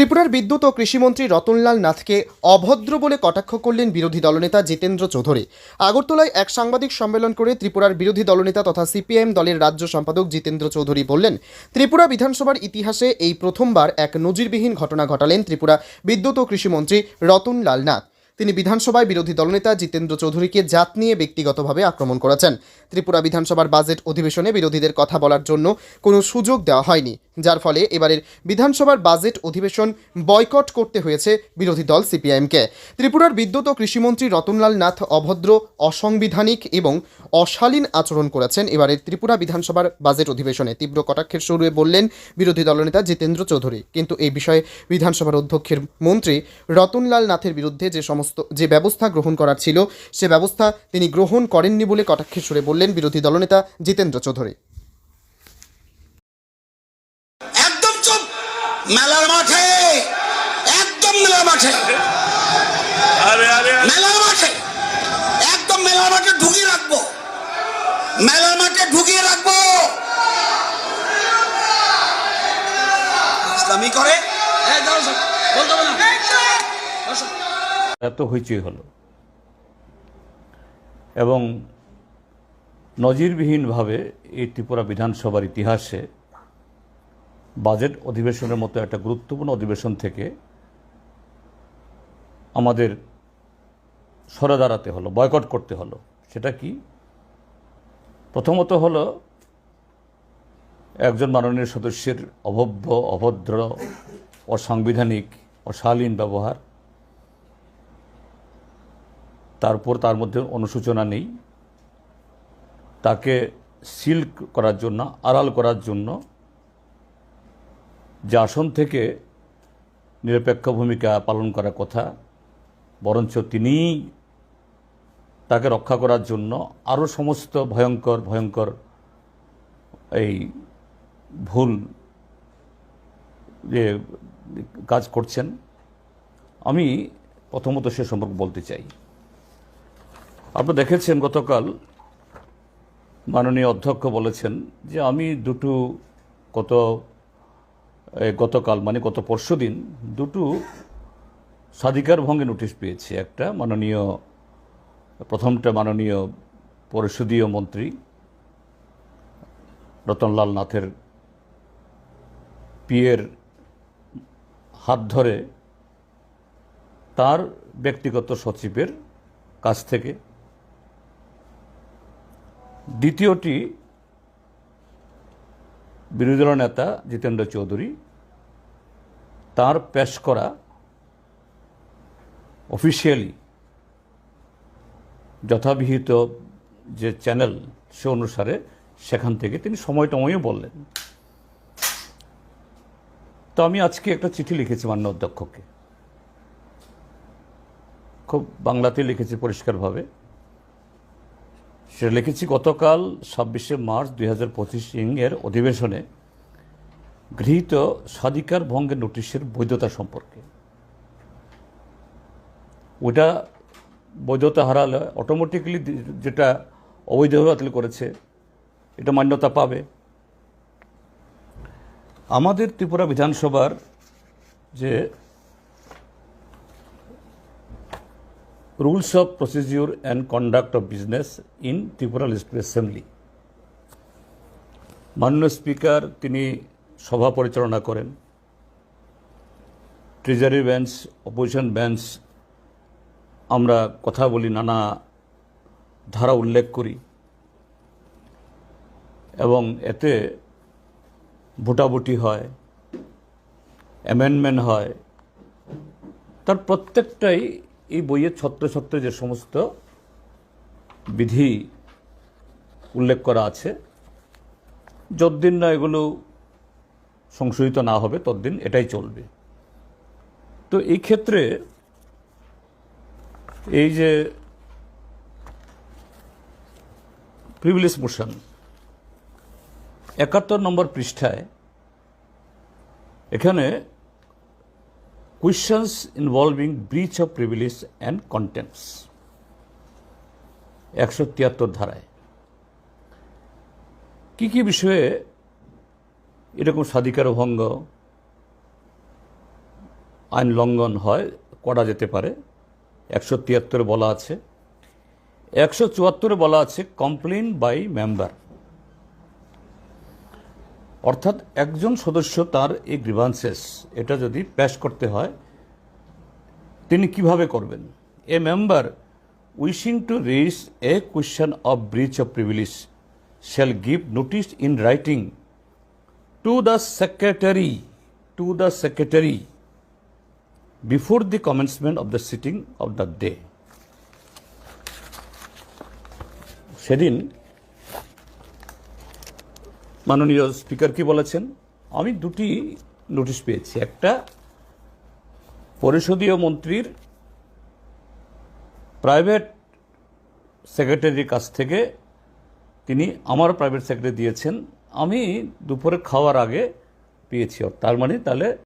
ত্রিপুরার বিদ্যুৎ ও কৃষিমন্ত্রী রতনলাল নাথকে অভদ্র বলে কটাক্ষ করলেন বিরোধী দলনেতা জিতেন্দ্র চৌধুরী। আগরতলায় এক সাংবাদিক সম্মেলন করে ত্রিপুরার বিরোধী দলনেতা তথা সিপিআইএম দলের রাজ্য সম্পাদক জিতেন্দ্র চৌধুরী বললেন, ত্রিপুরা বিধানসভার ইতিহাসে এই প্রথমবার এক নজিরবিহীন ঘটনা ঘটালেন ত্রিপুরা বিদ্যুৎ ও কৃষিমন্ত্রী রতনলাল নাথ। তিনি বিধানসভায় বিরোধী দলনেতা জিতেন্দ্র চৌধুরীকে জাত নিয়ে ব্যক্তিগতভাবে আক্রমণ করেছেন। ত্রিপুরা বিধানসভার বাজেট অধিবেশনে বিরোধীদের কথা বলার জন্য কোনো সুযোগ দেওয়া হয়নি, যার ফলে এবারের বিধানসভার বাজেট অধিবেশন বয়কট করতে হয়েছে বিরোধী দল সিপিআইএমকে। ত্রিপুরার বিদ্যুৎ ও কৃষিমন্ত্রী রতনলাল নাথ অভদ্র, অসাংবিধানিক এবং অশালীন আচরণ করেছেন এবারের ত্রিপুরা বিধানসভার বাজেট অধিবেশনে। তীব্র কটাক্ষের শুরুয়ে বললেন বিরোধী দলনেতা জিতেন্দ্র চৌধুরী। কিন্তু এই বিষয়ে বিধানসভার অধ্যক্ষের মন্ত্রী রতনলাল নাথের বিরুদ্ধে যে সমস্ত যে ব্যবস্থা গ্রহণ করার ছিল সে ব্যবস্থা তিনি গ্রহণ করেননি বলে কটাক্ষের সুরে বললেন বিরোধী দলনেতা জিতেন্দ্র চৌধুরী। একদম চুপ! মেলার মাঠে! একদম মেলার মাঠে! আরে আরে আরে। মেলার মাঠে! একদম মেলার মাঠে ঢুকিয়ে রাখব! মেলার মাঠে ঢুকিয়ে রাখব! ইসলামি করে? বলতে হবে না। এত হইচই হলো। এবং নজিরবিহীনভাবে এই ত্রিপুরা বিধানসভার ইতিহাসে বাজেট অধিবেশনের মতো একটা গুরুত্বপূর্ণ অধিবেশন থেকে আমাদের সরে দাঁড়াতে হলো, বয়কট করতে হলো। সেটা কি? প্রথমত হলো একজন মাননীয় সদস্যের অভব্য, অভদ্র, অসাংবিধানিক, অশালীন ব্যবহার তারপর তার মধ্যে অনুশোচনা নেই। তাকে সিল করার জন্য, আড়াল করার জন্য যে আসন থেকে নিরপেক্ষ ভূমিকা পালন করার কথা, বরঞ্চ তিনিই তাকে রক্ষা করার জন্য আরও সমস্ত ভয়ঙ্কর ভয়ঙ্কর এই ভুল যে কাজ করছেন। আমি প্রথমত সে সম্পর্কে বলতে চাই। আপনি দেখেছেন গতকাল মাননীয় অধ্যক্ষ বলেছেন যে আমি দুটো এ, গতকাল মানে গত পরশু দিন দুটো স্বাধিকার ভঙ্গে নোটিশ পেয়েছি। একটা মাননীয় প্রথমটা মাননীয় পরিষদীয় মন্ত্রী রতনলাল নাথের পিয়ের হাত ধরে তার ব্যক্তিগত সচিবের কাছ থেকে দ্বিতীয়টি বিরোধী দল নেতা জিতেন্দ্র চৌধুরী, তার পেশ করা অফিসিয়ালি যথাবিহিত যে চ্যানেল সে অনুসারে সেখান থেকে তিনি সময় টময়ও বললেন। তো আমি আজকে একটা চিঠি লিখেছি মান্য অধ্যক্ষকে। খুব বাংলাতে লিখেছি পরিষ্কারভাবে। সেটা লিখেছি গতকাল ছাব্বিশে মার্চ দুই হাজার পঁচিশ এর অধিবেশনে গৃহীত স্বাধিকার ভঙ্গের নোটিশের বৈধতা সম্পর্কে। ওটা বৈধতা হারালে অটোমেটিক্যালি যেটা অবৈধভাবে করেছে, এটা মান্যতা পাবে। আমাদের ত্রিপুরা বিধানসভার যে rules of procedure and conduct of business in Tripura legislative assembly মাননীয় স্পিকার তিনি সভা পরিচালনা করেন। ট্রেজারি বেঞ্চ অপোজিশন বেঞ্চ আমরা কথা বলি, নানা ধারা উল্লেখ করি। এবং এতে ভোটাভুটি হয় অ্যামেন্ডমেন্ট হয়। তার প্রত্যেকটাই এই বইয়ের ছত্র ছত্র যে সমস্ত বিধি উল্লেখ করা আছে যতদিন না এগুলো সংশোধিত না হবে ততদিন এটাই চলবে। তো এই ক্ষেত্রে এই যে প্রিভিলেজ মোশন, একাত্তর নম্বর পৃষ্ঠায় এখানে questions involving breach of privilege and contempts একশো তিয়াত্তর ধারায়। কি কি বিষয়ে এরকম স্বাধিকার ভঙ্গ আইন লঙ্ঘন হয় করা যেতে পারে? একশো তিয়াত্তরে বলা আছে। একশো চুয়াত্তরে বলা আছে কমপ্লেন বাই মেম্বার অর্থাৎ একজন সদস্য তার এই গ্রিভান্সেস, এটা যদি পেশ করতে হয়, তিনি কীভাবে করবেন? A member wishing to raise a question of breach of privilege shall give notice in writing to the secretary, to the secretary before the commencement of the sitting of the day. সেদিন মাননীয় speaker কি বলেছেন? আমি দুটি notice পেয়েছি। একটা, পরিষদীয় মন্ত্রীর প্রাইভেট সেক্রেটারির কাছ থেকে তিনি আমার প্রাইভেট সেক্রেটারি দিয়েছেন। আমি দুপুরে খাওয়ার আগে পেয়েছি। তার মানে তাহলে